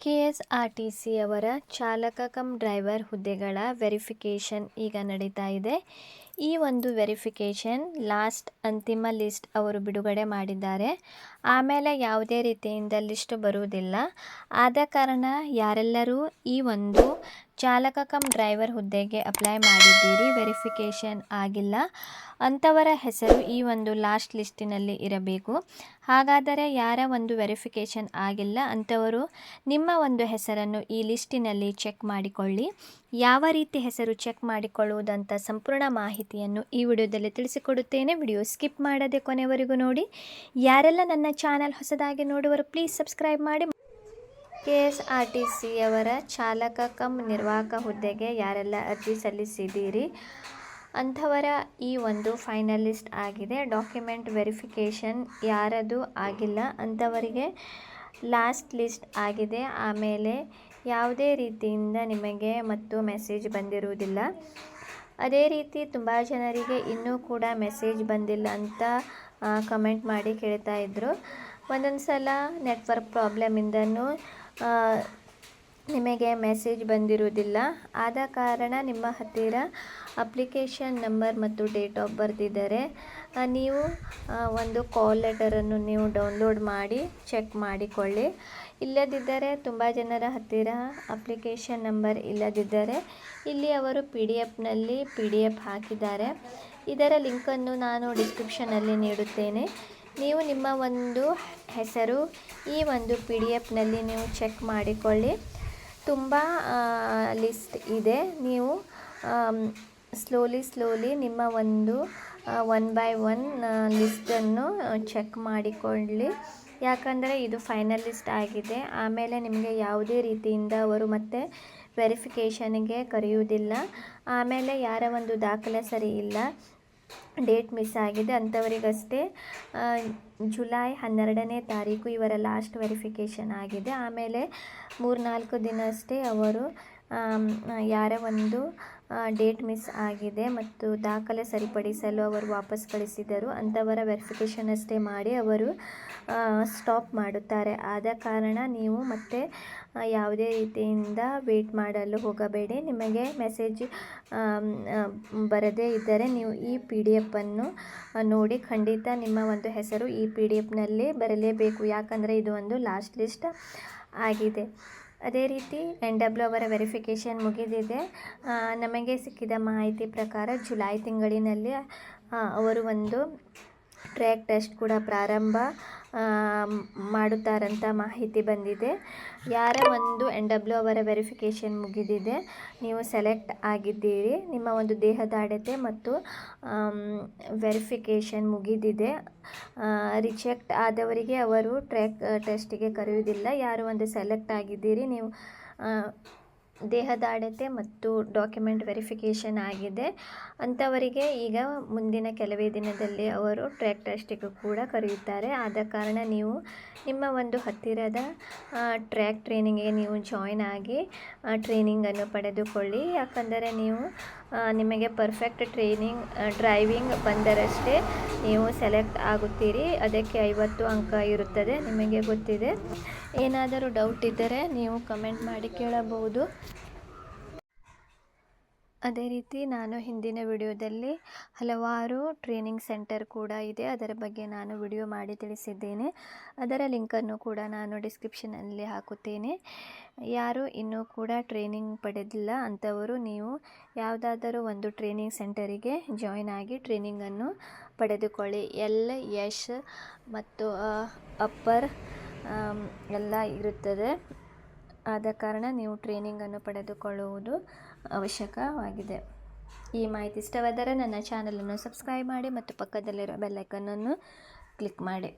K S R T C ಅವರ ಚಾಲಕ cum driver ಹುದ್ದೆಗಳ ವೆರಿಫಿಕೇಷನ್ ಈಗ ನಡೀತಾ ಇದೆ. ಈ ಒಂದು ವೆರಿಫಿಕೇಷನ್ ಲಾಸ್ಟ್ ಅಂತಿಮ ಲಿಸ್ಟ್ ಅವರು ಬಿಡುಗಡೆ ಮಾಡಿದ್ದಾರೆ. ಆಮೇಲೆ ಯಾವುದೇ ರೀತಿಯಿಂದ ಲಿಸ್ಟ್ ಬರುವುದಿಲ್ಲ. ಆದ ಕಾರಣ ಯಾರೆಲ್ಲರೂ ಈ ಒಂದು ಚಾಲಕ ಕಮ್ ಡ್ರೈವರ್ ಹುದ್ದೆಗೆ ಅಪ್ಲೈ ಮಾಡಿದ್ದೀರಿ, ವೆರಿಫಿಕೇಷನ್ ಆಗಿಲ್ಲ. ಅಂಥವರ ಹೆಸರು ಈ ಒಂದು ಲಾಸ್ಟ್ ಲಿಸ್ಟಿನಲ್ಲಿ ಇರಬೇಕು. ಹಾಗಾದರೆ ಯಾರ ಒಂದು ವೆರಿಫಿಕೇಷನ್ ಆಗಿಲ್ಲ ಅಂಥವರು ನಿಮ್ಮ ಒಂದು ಹೆಸರನ್ನು ಈ ಲಿಸ್ಟಿನಲ್ಲಿ ಚೆಕ್ ಮಾಡಿಕೊಳ್ಳಿ. ಯಾವ ರೀತಿ ಹೆಸರು ಚೆಕ್ ಮಾಡಿಕೊಳ್ಳುವುದಂತ ಸಂಪೂರ್ಣ ಮಾಹಿತಿಯನ್ನು ಈ ವಿಡಿಯೋದಲ್ಲಿ ತಿಳಿಸಿಕೊಡುತ್ತೇನೆ. ವಿಡಿಯೋ ಸ್ಕಿಪ್ ಮಾಡದೆ ಕೊನೆವರೆಗೂ ನೋಡಿ. ಯಾರೆಲ್ಲ ನನ್ನ ಚಾನಲ್ ಹೊಸದಾಗಿ ನೋಡುವರು ಪ್ಲೀಸ್ ಸಬ್ಸ್ಕ್ರೈಬ್ ಮಾಡಿ. ಕೆ ಎಸ್ ಆರ್ ಟಿ ಸಿಯವರ ಚಾಲಕ ಕಮ್ ನಿರ್ವಾಹಕ ಹುದ್ದೆಗೆ ಯಾರೆಲ್ಲ ಅರ್ಜಿ ಸಲ್ಲಿಸಿದ್ದೀರಿ ಅಂಥವರ ಈ ಒಂದು ಫೈನಲಿಸ್ಟ್ ಆಗಿದೆ. ಡಾಕ್ಯುಮೆಂಟ್ ವೆರಿಫಿಕೇಷನ್ ಯಾರದು ಆಗಿಲ್ಲ ಅಂಥವರಿಗೆ ಲಾಸ್ಟ್ ಲಿಸ್ಟ್ ಆಗಿದೆ. ಆಮೇಲೆ ಯಾವುದೇ ರೀತಿಯಿಂದ ನಿಮಗೆ ಮತ್ತು ಮೆಸೇಜ್ ಬಂದಿರುವುದಿಲ್ಲ. ಅದೇ ರೀತಿ ತುಂಬ ಜನರಿಗೆ ಇನ್ನೂ ಕೂಡ ಮೆಸೇಜ್ ಬಂದಿಲ್ಲ ಅಂತ ಕಮೆಂಟ್ ಮಾಡಿ ಕೇಳ್ತಾ ಇದ್ದರು ಒಂದೊಂದು ಸಲ ನೆಟ್ವರ್ಕ್ ಪ್ರಾಬ್ಲಮಿಂದನೂ ನಿಮಗೆ ಮೆಸೇಜ್ ಬಂದಿರುವುದಿಲ್ಲ. ಆದ ಕಾರಣ ನಿಮ್ಮ ಹತ್ತಿರ ಅಪ್ಲಿಕೇಶನ್ ನಂಬರ್ ಮತ್ತು ಡೇಟ್ ಆಫ್ ಬರ್ತ್ ಇದ್ದರೆ ನೀವು ಒಂದು ಕಾಲ್ ಲೆಟರನ್ನು ನೀವು ಡೌನ್ಲೋಡ್ ಮಾಡಿ, ಚೆಕ್ ಮಾಡಿಕೊಳ್ಳಿ. ಇಲ್ಲದಿದ್ದರೆ ತುಂಬ ಜನರ ಹತ್ತಿರ ಅಪ್ಲಿಕೇಶನ್ ನಂಬರ್ ಇಲ್ಲದಿದ್ದರೆ, ಇಲ್ಲಿ ಅವರು ಪಿ ಡಿ ಎಫ್ನಲ್ಲಿ ಪಿ ಡಿ ಎಫ್ ಹಾಕಿದ್ದಾರೆ. ಇದರ ಲಿಂಕನ್ನು ನಾನು ಡಿಸ್ಕ್ರಿಪ್ಷನಲ್ಲಿ ನೀಡುತ್ತೇನೆ. ನೀವು ನಿಮ್ಮ ಒಂದು ಹೆಸರು ಈ ಒಂದು ಪಿ ಡಿ ಎಫ್ನಲ್ಲಿ ನೀವು ಚೆಕ್ ಮಾಡಿಕೊಳ್ಳಿ. ತುಂಬ ಲಿಸ್ಟ್ ಇದೆ. ನೀವು ಸ್ಲೋಲಿ ಸ್ಲೋಲಿ ನಿಮ್ಮ ಒಂದು ಒನ್ ಬೈ ಒನ್ ಲಿಸ್ಟನ್ನು ಚೆಕ್ ಮಾಡಿಕೊಳ್ಳಿ. ಯಾಕಂದರೆ ಇದು ಫೈನಲ್ ಲಿಸ್ಟ್ ಆಗಿದೆ. ಆಮೇಲೆ ನಿಮಗೆ ಯಾವುದೇ ರೀತಿಯಿಂದ ಅವರು ಮತ್ತೆ ವೆರಿಫಿಕೇಷನ್ಗೆ ಕರೆಯುವುದಿಲ್ಲ. ಆಮೇಲೆ ಯಾರ ಒಂದು ದಾಖಲೆ ಸರಿ ಇಲ್ಲ. ಡೇಟ್ ಮಿಸ್ ಆಗಿದೆ ಅಂಥವರಿಗಷ್ಟೇ ಜುಲೈ ಹನ್ನೆರಡನೇ ತಾರೀಕು ಇವರ ಲಾಸ್ಟ್ ವೆರಿಫಿಕೇಷನ್ ಆಗಿದೆ. ಆಮೇಲೆ ಮೂರ್ನಾಲ್ಕು ದಿನ ಅಷ್ಟೇ ಅವರು ಯಾರ ಒಂದು ಡೇಟ್ ಮಿಸ್ ಆಗಿದೆ ಮತ್ತು ದಾಖಲೆ ಸರಿಪಡಿಸಲು ಅವರು ವಾಪಸ್ ಕಳಿಸಿದರು ಅಂಥವರ ವೆರಿಫಿಕೇಷನ್ ಅಷ್ಟೇ ಮಾಡಿ ಅವರು ಸ್ಟಾಪ್ ಮಾಡುತ್ತಾರೆ. ಆದ ಕಾರಣ ನೀವು ಮತ್ತೆ ಯಾವುದೇ ರೀತಿಯಿಂದ ವೇಟ್ ಮಾಡಲು ಹೋಗಬೇಡಿ. ನಿಮಗೆ ಮೆಸೇಜ್ ಬರದೇ ಇದ್ದರೆ ನೀವು ಈ ಪಿ ಡಿ ಎಫನ್ನು ನೋಡಿ ಖಂಡಿತ ನಿಮ್ಮ ಒಂದು ಹೆಸರು ಈ ಪಿ ಡಿ ಎಫ್ನಲ್ಲಿ ಬರಲೇಬೇಕು. ಯಾಕಂದರೆ ಇದು ಒಂದು ಲಾಸ್ಟ್ ಲಿಸ್ಟ್ ಆಗಿದೆ. ಅದೇ ರೀತಿ ಎನ್ ಡಬ್ಲ್ಯೂ ಅವರ ವೆರಿಫಿಕೇಷನ್ ಮುಗಿದಿದೆ. ನಮಗೆ ಸಿಕ್ಕಿದ ಮಾಹಿತಿ ಪ್ರಕಾರ ಜುಲೈ ತಿಂಗಳಿನಲ್ಲಿ ಅವರು ಒಂದು ಟ್ರ್ಯಾಕ್ ಟೆಸ್ಟ್ ಕೂಡ ಪ್ರಾರಂಭ ಮಾಡುತ್ತಾರಂತ ಮಾಹಿತಿ ಬಂದಿದೆ. ಯಾರ ಒಂದು ಎನ್ ಡಬ್ಲ್ಯೂ ಅವರ ವೆರಿಫಿಕೇಷನ್ ಮುಗಿದಿದೆ, ನೀವು ಸೆಲೆಕ್ಟ್ ಆಗಿದ್ದೀರಿ. ನಿಮ್ಮ ಒಂದು ದೇಹದ ಅಡತೆ ಮತ್ತು ವೆರಿಫಿಕೇಷನ್ ಮುಗಿದಿದೆ. ರಿಜೆಕ್ಟ್ ಆದವರಿಗೆ ಅವರು ಟ್ರ್ಯಾಕ್ ಟೆಸ್ಟಿಗೆ ಕರೆಯುವುದಿಲ್ಲ. ಯಾರು ಒಂದು ಸೆಲೆಕ್ಟ್ ಆಗಿದ್ದೀರಿ, ನೀವು ದೇಹದ ಅಳತೆ ಮತ್ತು ಡಾಕ್ಯುಮೆಂಟ್ ವೆರಿಫಿಕೇಷನ್ ಆಗಿದೆ. ಅಂಥವರಿಗೆ ಈಗ ಮುಂದಿನ ಕೆಲವೇ ದಿನದಲ್ಲಿ ಅವರು ಟ್ರ್ಯಾಕ್ ಟೆಸ್ಟಿಗೂ ಕೂಡ ಕರೆಯುತ್ತಾರೆ. ಆದ ಕಾರಣ ನೀವು ನಿಮ್ಮ ಒಂದು ಹತ್ತಿರದ ಟ್ರ್ಯಾಕ್ ಟ್ರೈನಿಂಗ್ಗೆ ನೀವು ಜಾಯ್ನ್ ಆಗಿ ಟ್ರೈನಿಂಗನ್ನು ಪಡೆದುಕೊಳ್ಳಿ. ಯಾಕಂದರೆ ನೀವು ನಿಮಗೆ ಪರ್ಫೆಕ್ಟ್ ಟ್ರೈನಿಂಗ್ ಡ್ರೈವಿಂಗ್ ಬಂದರಷ್ಟೇ ನೀವು ಸೆಲೆಕ್ಟ್ ಆಗುತ್ತೀರಿ. ಅದಕ್ಕೆ ಐವತ್ತು ಅಂಕ ಇರುತ್ತದೆ. ನಿಮಗೆ ಗೊತ್ತಿದೆ. ಏನಾದರೂ ಡೌಟ್ ಇದ್ದರೆ ನೀವು ಕಮೆಂಟ್ ಮಾಡಿ ಕೇಳಬಹುದು. ಅದೇ ರೀತಿ ನಾನು ಹಿಂದಿನ ವಿಡಿಯೋದಲ್ಲಿ ಹಲವಾರು ಟ್ರೈನಿಂಗ್ ಸೆಂಟರ್ ಕೂಡ ಇದೆ. ಅದರ ಬಗ್ಗೆ ನಾನು ವಿಡಿಯೋ ಮಾಡಿ ತಿಳಿಸಿದ್ದೇನೆ. ಅದರ ಲಿಂಕನ್ನು ಕೂಡ ನಾನು ಡಿಸ್ಕ್ರಿಪ್ಷನಲ್ಲಿ ಹಾಕುತ್ತೇನೆ. ಯಾರು ಇನ್ನೂ ಕೂಡ ಟ್ರೈನಿಂಗ್ ಪಡೆದಿಲ್ಲ ಅಂಥವರು ನೀವು ಯಾವುದಾದರೂ ಒಂದು ಟ್ರೈನಿಂಗ್ ಸೆಂಟರಿಗೆ ಜಾಯ್ನ್ ಆಗಿ ಟ್ರೈನಿಂಗನ್ನು ಪಡೆದುಕೊಳ್ಳಿ. ಎಲ್, ಯಶ್ ಮತ್ತು ಅಪ್ಪರ್ ಎಲ್ಲ ಇರುತ್ತದೆ. ಆದ ಕಾರಣ ನೀವು ಟ್ರೈನಿಂಗನ್ನು ಪಡೆದುಕೊಳ್ಳುವುದು ಅವಶ್ಯಕವಾಗಿದೆ. ಈ ಮಾಹಿತಿ ಇಷ್ಟವಾದರೆ ನನ್ನ ಚಾನಲನ್ನು ಸಬ್ಸ್ಕ್ರೈಬ್ ಮಾಡಿ ಮತ್ತು ಪಕ್ಕದಲ್ಲಿರೋ ಬೆಲ್ಲೈಕನ್ನನ್ನು ಕ್ಲಿಕ್ ಮಾಡಿ.